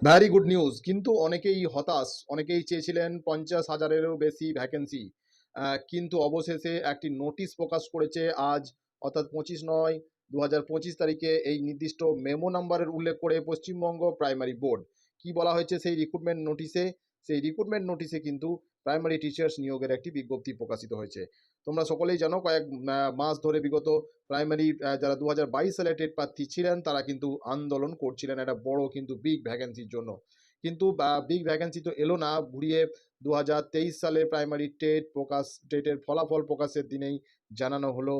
Vary good news কিন্তু অনেকেই হতাশ, অনেকেই চেয়েছিলেন পঞ্চাশ হাজারেরও বেশি ভ্যাকেন্সি কিন্তু অবশেষে একটি নোটিশ প্রকাশ করেছে আজ, অর্থাৎ পঁচিশ নয় দু হাজার পঁচিশ তারিখে এই নির্দিষ্ট মেমো নাম্বারের উল্লেখ করে পশ্চিমবঙ্গ প্রাইমারি বোর্ড কি বলা হয়েছে সেই রিক্রুটমেন্ট নোটিশে সেই রিক্রুটমেন্ট নোটিশে কিন্তু প্রাইমারি টিচার্স নিয়োগের একটি বিজ্ঞপ্তি প্রকাশিত হয়েছে। তোমরা সকলেই জানো, কয়েক মাস ধরে বিগত প্রাইমারি যারা দু হাজার বাইশ সালে টেট প্রার্থী ছিলেন, তারা কিন্তু আন্দোলন করছিলেন একটা বড় কিন্তু বিগ ভ্যাকেন্সির জন্য। কিন্তু বিগ ভ্যাকেন্সি তো এলো না, ঘুরিয়ে দু হাজার তেইশ সালে প্রাইমারি টেট প্রকাশ, টেটের ফলাফল প্রকাশের দিনেই জানানো হলো।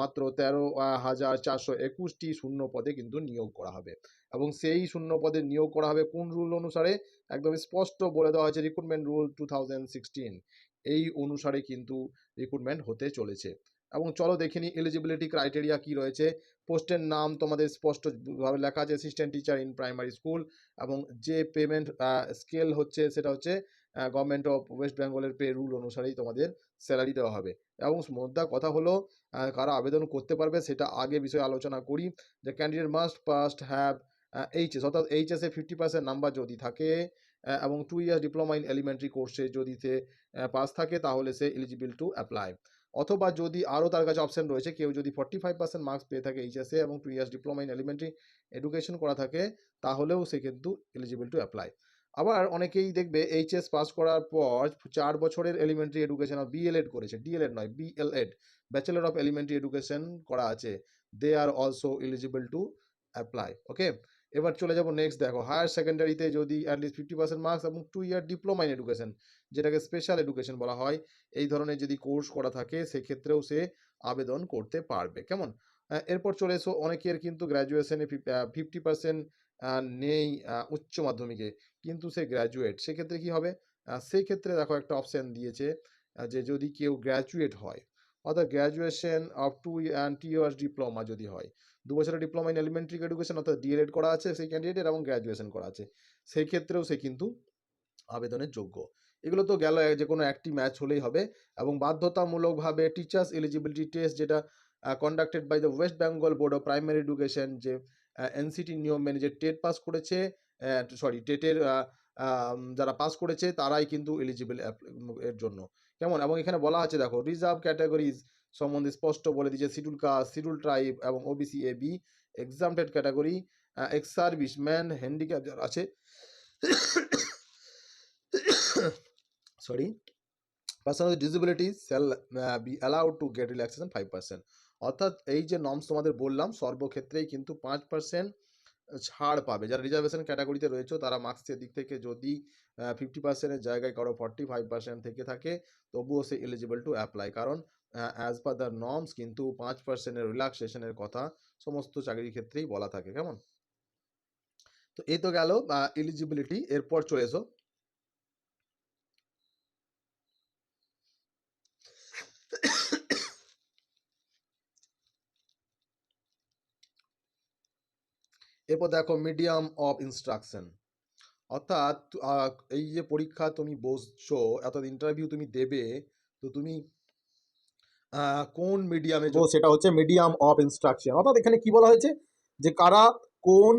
মাত্র তেরো হাজার চারশো একুশটি শূন্য পদে কিন্তু নিয়োগ করা হবে। এবং সেই শূন্য পদে নিয়োগ করা হবে কোন রুল অনুসারে? একদম স্পষ্ট বলে দেওয়া হয়েছে রিক্রুটমেন্ট রুল টু এই অনুসারে কিন্তু রিক্রুটমেন্ট হতে চলেছে। এবং চলো দেখে নিই এলিজিবিলিটি ক্রাইটেরিয়া কি রয়েছে। পোস্টের নাম তোমাদের স্পষ্টভাবে লেখা আছে assistant teacher in primary school এবং যে পেমেন্ট স্কেল হচ্ছে সেটা হচ্ছে গভর্নমেন্ট অফ ওয়েস্ট বেঙ্গলের পে রুল অনুসারেই তোমাদের স্যালারি দেওয়া হবে। এবং মোদ্দা কথা হলো কারা আবেদন করতে পারবে সেটা আগে বিষয়ে আলোচনা করি। যে candidate must passed have HS অর্থাৎ এইচএসে ফিফটি পার্সেন্ট নাম্বার যদি থাকে এবং two years diploma in elementary কোর্সে যদি সে পাস থাকে তাহলে সে এলিজিবল টু অ্যাপ্লাই অথবা যদি আরও তার কাছে অপশন রয়েছে, কেউ যদি ফর্টি ফাইভ পার্সেন্ট মার্কস পেয়ে থাকে এইচএসে এবং two years diploma in elementary education করা থাকে, তাহলেও সে কিন্তু এলিজিবল টু অ্যাপ্লাই আবার অনেকেই দেখবে এইচএস পাস করার পর চার বছরের এলিমেন্টারি এডুকেশন আর বিএলএড করেছে। ডিএলএড নয় BElEd bachelor of elementary education করা আছে। They are also eligible to apply okay এবার চলে যাব নেক্সট দেখো হায়ার সেকেন্ডারিতে যদি at least fifty percent marks এবং two year diploma in education যেটাকে স্পেশাল এডুকেশন বলা হয়, এই ধরনের যদি কোর্স করা থাকে, সেক্ষেত্রেও সে আবেদন করতে পারবে, কেমন? এরপর চলে এসো, অনেকের কিন্তু গ্র্যাজুয়েশনে ফিফটি পার্সেন্ট নেই উচ্চ মাধ্যমিকে। কিন্তু সে গ্র্যাজুয়েট সেক্ষেত্রে কি হবে? সেক্ষেত্রে দেখো একটা অপশান দিয়েছে যে যদি কেউ গ্র্যাজুয়েট হয়, অর্থাৎ graduation of two and two years diploma যদি হয়, দু বছরের ডিপ্লোমা ইন এলিমেন্টারি এডুকেশন অর্থাৎ ডিএলএড করা আছে সেই ক্যান্ডিডেটের এবং গ্র্যাজুয়েশন করা আছে সেই ক্ষেত্রেও সে কিন্তু আবেদনের যোগ্য। এগুলো তো গেল যে কোনো একটি ম্যাচ হলেই হবে এবং বাধ্যতামূলকভাবে টিচার্স এলিজিবিলিটি টেস্ট যেটা conducted by the West Bengal board of primary education যে এনসিটি নিয়ম মেনে যে টেট পাস করেছে সরি টেটের যারা পাস করেছে তারাই কিন্তু এলিজিবল এর জন্য। কেমন? এবং এখানে বলা আছে দেখো রিজার্ভ ক্যাটাগরিজ সম্বন্ধে স্পষ্ট বলে দিয়েছে শিডিউল কাস্ট শিডিউল ট্রাইব এবং OBC A B exempted category ex service man handicap যারা আছে person with disability shall uh, be allowed to get relaxation five percent অর্থাৎ এই যে নর্মস তোমাদের বললাম সর্বক্ষেত্রেই কিন্তু পাঁচ পার্সেন্ট ছাড় পাবে। যারা রিজার্ভেশন ক্যাটাগরিতে রয়েছে, তারা মার্কসের দিক থেকে যদি ফিফটি পার্সেন্টের জায়গায় কারও ফর্টি ফাইভ পার্সেন্ট থেকে থাকে, তবুও সে এলিজিবল টু অ্যাপ্লাই কারণ অ্যাজ পার দ্য নর্মস কিন্তু পাঁচ পার্সেন্টের রিল্যাক্সেশনের কথা সমস্ত চাকরির ক্ষেত্রেই বলা থাকে। কেমন? তো এই তো গেল এলিজিবিলিটি এরপর চলে এসো। এরপর দেখো মিডিয়াম অফ ইনস্ট্রাকশন অর্থাৎ এই যে পরীক্ষা তুমি বসছো, অর্থাৎ ইন্টারভিউ তুমি দেবে, তো তুমি কোন মিডিয়ামে সেটা হচ্ছে মিডিয়াম অফ ইনস্ট্রাকশন অর্থাৎ এখানে কি বলা হয়েছে? যে কারা কোন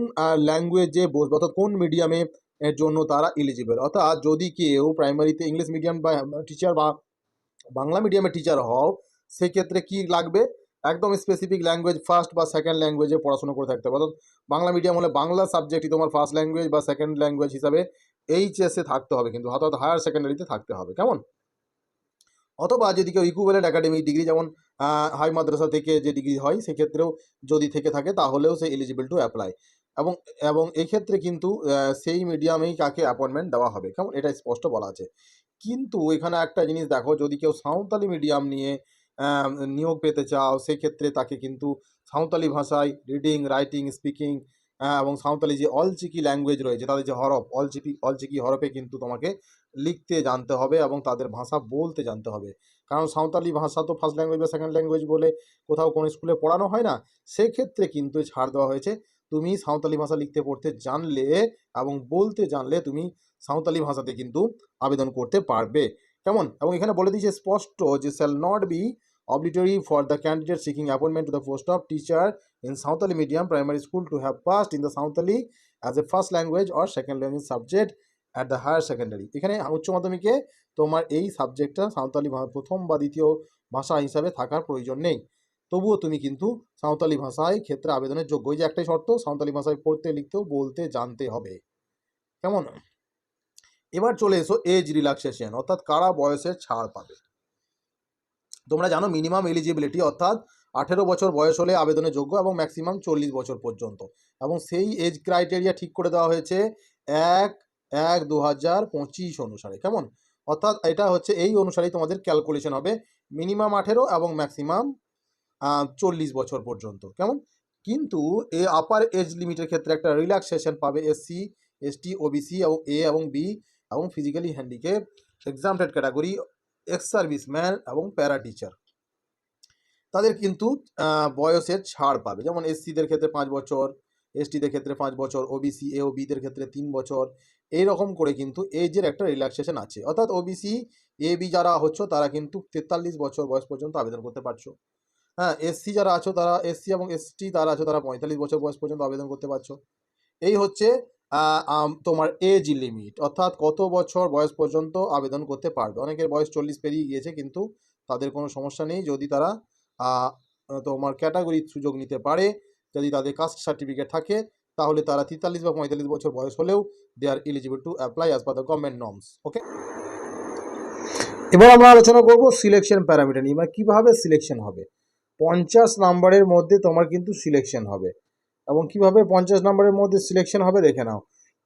ল্যাঙ্গুয়েজে বসবে, অর্থাৎ কোন মিডিয়ামে এর জন্য তারা এলিজিবল অর্থাৎ যদি কেউ প্রাইমারিতে ইংলিশ মিডিয়াম বা টিচার বা, বাংলা মিডিয়ামে টিচার হও, সেক্ষেত্রে কি লাগবে? একদম স্পেসিফিক ল্যাঙ্গুয়েজ ফার্স্ট বা সেকেন্ড ল্যাঙ্গুয়েজে পড়াশোনা করে থাকতে হবে। অর্থাৎ বাংলা মিডিয়াম হলে বাংলা সাবজেক্টই তোমার ফার্স্ট ল্যাঙ্গুয়েজ বা সেকেন্ড ল্যাঙ্গুয়েজ হিসাবে এইচএসে থাকতে হবে কিন্তু, অর্থাৎ হায়ার সেকেন্ডারিতে থাকতে হবে। কেমন? অথবা যদি কেউ ইকুইভ্যালেন্ট একাডেমিক ডিগ্রি যেমন হাই মাদ্রাসা থেকে যে ডিগ্রি হয়, সেক্ষেত্রেও যদি থেকে থাকে, তাহলেও সে এলিজিবল টু অ্যাপ্লাই এবং এবং এক্ষেত্রে কিন্তু সেই মিডিয়ামেই কাকে অ্যাপয়েন্টমেন্ট দেওয়া হবে? কেমন? এটা স্পষ্ট বলা আছে। কিন্তু এখানে একটা জিনিস দেখো, যদি কেউ সাঁওতালি মিডিয়াম নিয়ে নিয়োগ পেতে চাও, সেক্ষেত্রে তাকে কিন্তু সাঁওতালি ভাষায় রিডিং রাইটিং স্পিকিং এবং সাঁওতালি যে অলচিকি ল্যাঙ্গুয়েজ রয়েছে, তাদের যে হরফ, অলচিকি অলচিকি হরফে কিন্তু তোমাকে লিখতে জানতে হবে এবং তাদের ভাষা বলতে জানতে হবে। কারণ সাঁওতালি ভাষা তো ফার্স্ট ল্যাঙ্গুয়েজ বা সেকেন্ড ল্যাঙ্গুয়েজ বলে কোথাও কোনো স্কুলে পড়ানো হয় না, সেক্ষেত্রে কিন্তু ছাড় দেওয়া হয়েছে। তুমি সাঁওতালি ভাষা লিখতে, পড়তে জানলে এবং বলতে জানলে তুমি সাঁওতালি ভাষাতে কিন্তু আবেদন করতে পারবে। কেমন? এবং এখানে বলে দিয়েছে স্পষ্ট যে shall not be obligatory for the candidate seeking appointment to the post of teacher in Sautali medium primary school to have passed in the Sautali as a first language or second language subject at the higher secondary এখানে উচ্চ মাধ্যমিকে তোমার এই সাবজেক্টটা সাঁওতালি প্রথম বা দ্বিতীয় ভাষা হিসাবে থাকার প্রয়োজন নেই। তবুও তুমি কিন্তু সাঁওতালি ভাষায় ক্ষেত্রে আবেদনের যোগ্য। যে একটাই শর্ত সাঁওতালি ভাষায় পড়তে, লিখতেও, বলতে, জানতে হবে। কেমন? এবার চলে এসো এজ রিল্যাক্সেশন অর্থাৎ কারা বয়সের ছাড় পাবে? তোমরা জানো মিনিমাম এলিজিবিলিটি অর্থাৎ আঠেরো বছর বয়স হলে আবেদনের যোগ্য এবং ম্যাক্সিমাম চল্লিশ বছর পর্যন্ত। এবং সেই এজ ক্রাইটেরিয়া ঠিক করে দেওয়া হয়েছে এক এক দু হাজার পঁচিশ অনুসারে। কেমন? অর্থাৎ এটা হচ্ছে এই অনুসারেই তোমাদের ক্যালকুলেশন হবে মিনিমাম আঠেরো এবং ম্যাক্সিমাম চল্লিশ বছর পর্যন্ত। কেমন? কিন্তু এ আপার এজ লিমিটের ক্ষেত্রে একটা রিল্যাক্সেশন পাবে এসসি এসটি ওবিসি এবং এ এবং বি এবং physically handicap exempted category ex serviceman এবং প্যারা টিচার তাদের কিন্তু বয়সের ছাড় পাবে। যেমন এসসিদের ক্ষেত্রে পাঁচ বছর এসটিদের ক্ষেত্রে পাঁচ বছর ওবিসি এ ও বিদের ক্ষেত্রে তিন বছর এই রকম করে কিন্তু এজের একটা রিল্যাক্সেশন আছে। অর্থাৎ ওবিসি এ বি যারা হচ্ছে, তারা কিন্তু তেতাল্লিশ বছর বয়স পর্যন্ত আবেদন করতে পারছ। হ্যাঁ এসসি যারা আছো, তারা এসসি এবং এসটি তারা আছো, তারা পঁয়তাল্লিশ বছর বয়স পর্যন্ত আবেদন করতে পারছ। এই হচ্ছে তোমার এজ লিমিট অর্থাৎ কত বছর বয়স পর্যন্ত আবেদন করতে পারবে। অনেকের বয়স চল্লিশ পেরিয়ে গিয়েছে, কিন্তু তাদের কোনো সমস্যা নেই। যদি তারা তোমার ক্যাটাগরির সুযোগ নিতে পারে, যদি তাদের কাস্ট সার্টিফিকেট থাকে, তাহলে তারা তেতাল্লিশ বা পঁয়তাল্লিশ বছর বয়স হলেও they are eligible to apply as per the government norms okay এবার আমরা আলোচনা করব সিলেকশন প্যারামিটার নিয়ে মানে কীভাবে সিলেকশন হবে? পঞ্চাশ নাম্বারের মধ্যে তোমার কিন্তু সিলেকশন হবে। এবং কীভাবে পঞ্চাশ নম্বরের মধ্যে সিলেকশন হবে দেখে নাও।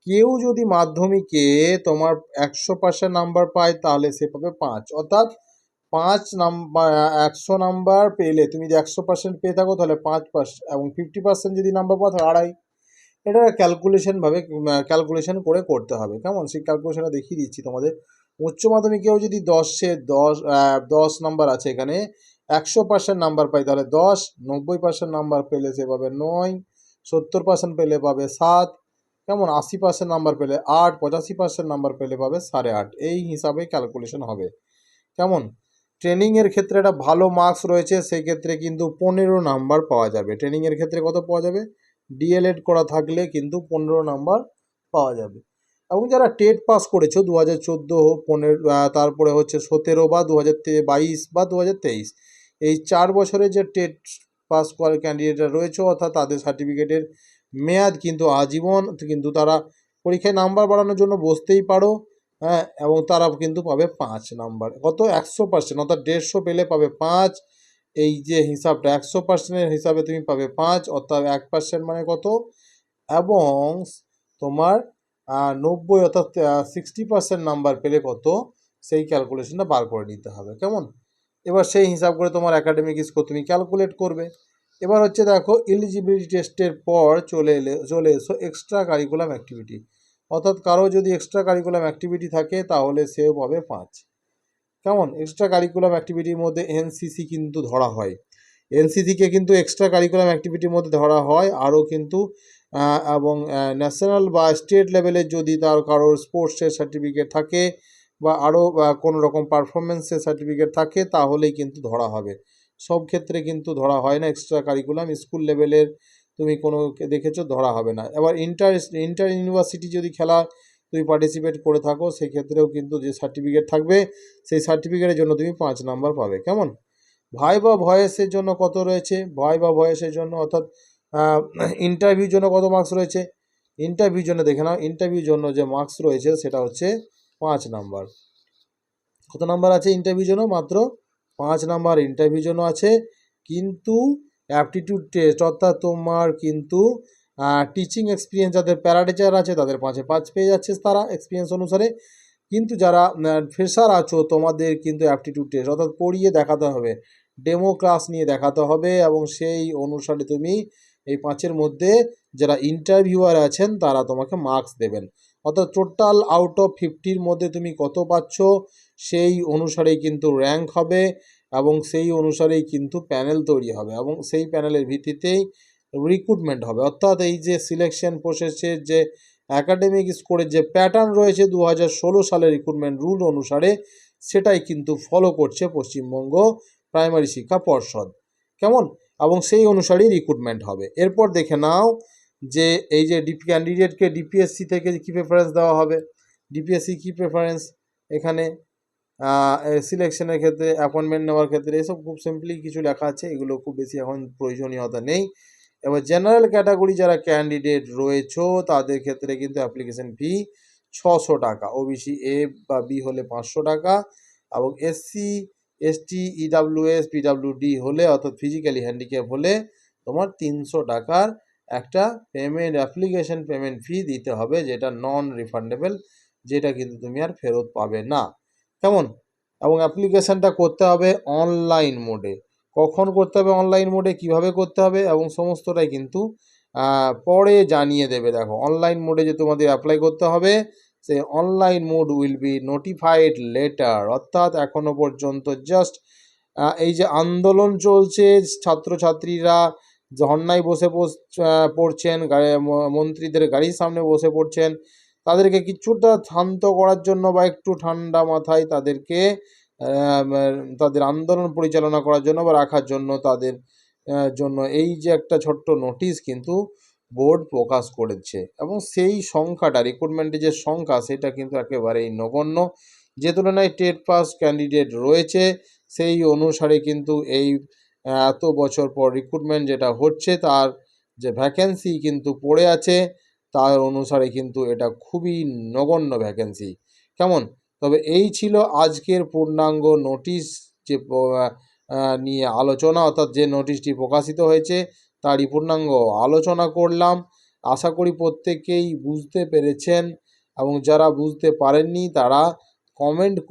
কেউ যদি মাধ্যমিকে তোমার একশো পার্সেন্ট নাম্বার পায়, তাহলে সে পাবে পাঁচ। অর্থাৎ পাঁচ নাম্বার একশো নাম্বার পেলে তুমি যদি একশো পার্সেন্ট পেয়ে থাকো, তাহলে পাঁচ পার্সেন্ট এবং ফিফটি পার্সেন্ট যদি নাম্বার পাও, তাহলে আড়াই। এটা ক্যালকুলেশনভাবে ক্যালকুলেশন করে করতে হবে। কেমন? সেই ক্যালকুলেশনটা দেখিয়ে দিচ্ছি তোমাদের। উচ্চ মাধ্যমিকেও যদি দশে দশ দশ নাম্বার আছে এখানে, একশো পার্সেন্ট নাম্বার পাই তাহলে দশ, নব্বই পার্সেন্ট নাম্বার পেলে সে পাবে নয়। সত্তর পার্সেন্ট পেলে পাবে সাত, কেমন? আশি পার্সেন্ট নাম্বার পেলে আট, পঁচাশি পার্সেন্ট নাম্বার পেলে পাবে সাড়ে আট। এই হিসাবে ক্যালকুলেশন হবে। কেমন? ট্রেনিংয়ের ক্ষেত্রে একটা ভালো মার্কস রয়েছে, সেই ক্ষেত্রে কিন্তু পনেরো নাম্বার পাওয়া যাবে। ট্রেনিংয়ের ক্ষেত্রে কত পাওয়া যাবে? ডিএলএড করা থাকলে কিন্তু পনেরো নাম্বার পাওয়া যাবে। এবং যারা টেট পাস করেছ দু হাজার চোদ্দ পনেরো তারপরে হচ্ছে সতেরো বা দু হাজার বাইশ বা দু হাজার তেইশ, এই চার বছরের যে টেট পাস করার ক্যান্ডিডেটরা রয়েছে, অর্থাৎ তাদের সার্টিফিকেটের মেয়াদ কিন্তু আজীবন, কিন্তু তারা পরীক্ষায় নাম্বার বাড়ানোর জন্য বসতেই পারো হ্যাঁ এবং তারা কিন্তু পাবে পাঁচ নাম্বার কত? একশো পার্সেন্ট অর্থাৎ দেড়শো পেলে পাবে পাঁচ। এই যে হিসাবটা, একশো পার্সেন্টের হিসাবে তুমি পাবে পাঁচ, অর্থাৎ এক পার্সেন্ট মানে কত? এবং তোমার নব্বই, অর্থাৎ সিক্সটি পার্সেন্ট নাম্বার পেলে কত? সেই ক্যালকুলেশনটা বার করে নিতে হবে, কেমন? এবার সেই হিসাব করে তোমার একাডেমিক স্কোর তুমি ক্যালকুলেট করবে। এবার হচ্ছে দেখো এলিজিবিলিটি টেস্টের পর চলে এলে, চলে এসো এক্সট্রা কারিকুলাম অ্যাক্টিভিটি অর্থাৎ কারও যদি এক্সট্রা কারিকুলাম অ্যাক্টিভিটি থাকে তাহলে সেও পাবে পাঁচ। কেমন? এক্সট্রা কারিকুলাম অ্যাক্টিভিটির মধ্যে এনসিসি কিন্তু ধরা হয়। এনসিসিকে কিন্তু এক্সট্রা কারিকুলাম অ্যাক্টিভিটির মধ্যে ধরা হয়, আরও কিন্তু এবং ন্যাশনাল বা স্টেট লেভেলের যদি তার কারোর স্পোর্টসের সার্টিফিকেট থাকে বা আরও কোনো রকম পারফরমেন্সের সার্টিফিকেট থাকে, তাহলেই কিন্তু ধরা হবে। সব ক্ষেত্রে কিন্তু ধরা হয় না এক্সট্রা কারিকুলাম স্কুল লেভেলের তুমি কোনো দেখেছ, ধরা হবে না। এবার ইন্টার ইন্টার ইউনিভার্সিটি যদি খেলা তুমি পার্টিসিপেট করে থাকো, সেক্ষেত্রেও কিন্তু যে সার্টিফিকেট থাকবে, সেই সার্টিফিকেটের জন্য তুমি পাঁচ নাম্বার পাবে। কেমন? ভাই বা ভয়েসের জন্য কত রয়েছে? ভাই বা ভয়েসের জন্য, অর্থাৎ ইন্টারভিউর জন্য কত মার্কস রয়েছে? ইন্টারভিউর জন্য দেখে নাও ইন্টারভিউর জন্য যে মার্কস রয়েছে, সেটা হচ্ছে পাঁচ নাম্বার। কত নাম্বার আছে? ইন্টারভিউর জন্য মাত্র পাঁচ নাম্বার। ইন্টারভিউর জন্য আছে, কিন্তু অ্যাপটিটিউড টেস্ট অর্থাৎ তোমার কিন্তু টিচিং এক্সপিরিয়েন্স যাদের প্যারাটিচার আছে, তাদের পাঁচে পাঁচ পেয়ে যাচ্ছে তারা এক্সপিরিয়েন্স অনুসারে। কিন্তু যারা ফ্রেশার আছো, তোমাদের কিন্তু অ্যাপটিটিউড টেস্ট অর্থাৎ পড়িয়ে দেখাতে হবে। ডেমো ক্লাস নিয়ে দেখাতে হবে এবং সেই অনুসারে তুমি এই পাঁচের মধ্যে যারা ইন্টারভিউয়ার আছেন, তারা তোমাকে মার্কস দেবেন। অর্থাৎ টোটাল আউট অফ ফিফটির মধ্যে তুমি কত পাচ্ছ? সেই অনুসারেই কিন্তু র্যাঙ্ক হবে এবং সেই অনুসারেই কিন্তু প্যানেল তৈরি হবে এবং সেই প্যানেলের ভিত্তিতেই রিক্রুটমেন্ট হবে। অর্থাৎ এই যে সিলেকশন প্রসেসের যে অ্যাকাডেমিক স্কোরের যে প্যাটার্ন রয়েছে দু হাজার ষোলো সালের রিক্রুটমেন্ট রুল অনুসারে, সেটাই কিন্তু ফলো করছে পশ্চিমবঙ্গ প্রাইমারি শিক্ষা পর্ষদ। কেমন? এবং সেই অনুসারেই রিক্রুটমেন্ট হবে। এরপর দেখে নাও যে এই যে ডিপি ক্যান্ডিডেটকে ডিপিএসসি থেকে কী প্রেফারেন্স দেওয়া হবে? ডিপিএসসি কী প্রেফারেন্স এখানে সিলেকশনের ক্ষেত্রে অ্যাপয়েন্টমেন্ট নেওয়ার ক্ষেত্রে, এসব খুব সিম্পলি কিছু লেখা আছে। এগুলো খুব বেশি এখন প্রয়োজনীয়তা নেই। এবার জেনারেল ক্যাটাগরি যারা ক্যান্ডিডেট রয়েছে, তাদের ক্ষেত্রে কিন্তু অ্যাপ্লিকেশন ফি ছশো টাকা। ও ওবিসি এ বা বি হলে পাঁচশো টাকা এবং এসসি এসটি ইডাব্লিউএস পিডাব্লিউডি হলে, অর্থাৎ ফিজিক্যালি হ্যান্ডিক্যাপ হলে তোমার তিনশো টাকার একটা পেমেন্ট অ্যাপ্লিকেশন পেমেন্ট ফি দিতে হবে যেটা নন রিফান্ডেবল যেটা কিন্তু তুমি আর ফেরত পাবে না। কেমন? এবং অ্যাপ্লিকেশনটা করতে হবে অনলাইন মোডে কখন করতে হবে অনলাইন মোডে কীভাবে করতে হবে? এবং সমস্তটাই কিন্তু পরে জানিয়ে দেবে। দেখো অনলাইন মোডে যে তোমাদের অ্যাপ্লাই করতে হবে, সে online mode will be notified later অর্থাৎ এখনও পর্যন্ত জাস্ট এই যে আন্দোলন চলছে, ছাত্রছাত্রীরা ধর্নায় বসে পড়- পড়ছেন মন্ত্রীদের গাড়ির সামনে বসে পড়ছেন, তাদেরকে কিছুটা শান্ত করার জন্য বা একটু ঠান্ডা মাথায় তাদেরকে তাদের আন্দোলন পরিচালনা করার জন্য বা রাখার জন্য তাদের জন্য এই যে একটা ছোট্ট নোটিশ কিন্তু বোর্ড প্রকাশ করেছে। এবং সেই সংখ্যাটা রিক্রুটমেন্টের যে সংখ্যা, সেটা কিন্তু একেবারেই নগণ্য। যে তুলনায় টেট পাস ক্যান্ডিডেট রয়েছে, সেই অনুসারে কিন্তু এই এত বছর পর রিক্রুটমেন্ট যেটা হচ্ছে, তার যে ভ্যাকেন্সি কিন্তু পড়ে আছে, তার অনুসারে কিন্তু এটা খুবই নগণ্য ভ্যাকেন্সি কেমন? তবে এই ছিল আজকের পূর্ণাঙ্গ নোটিশ যে নিয়ে আলোচনা, অর্থাৎ যে নোটিশটি প্রকাশিত হয়েছে, তারই পূর্ণাঙ্গ আলোচনা করলাম। আশা করি প্রত্যেকেই বুঝতে পেরেছেন এবং যারা বুঝতে পারেননি, তারা কমেন্ট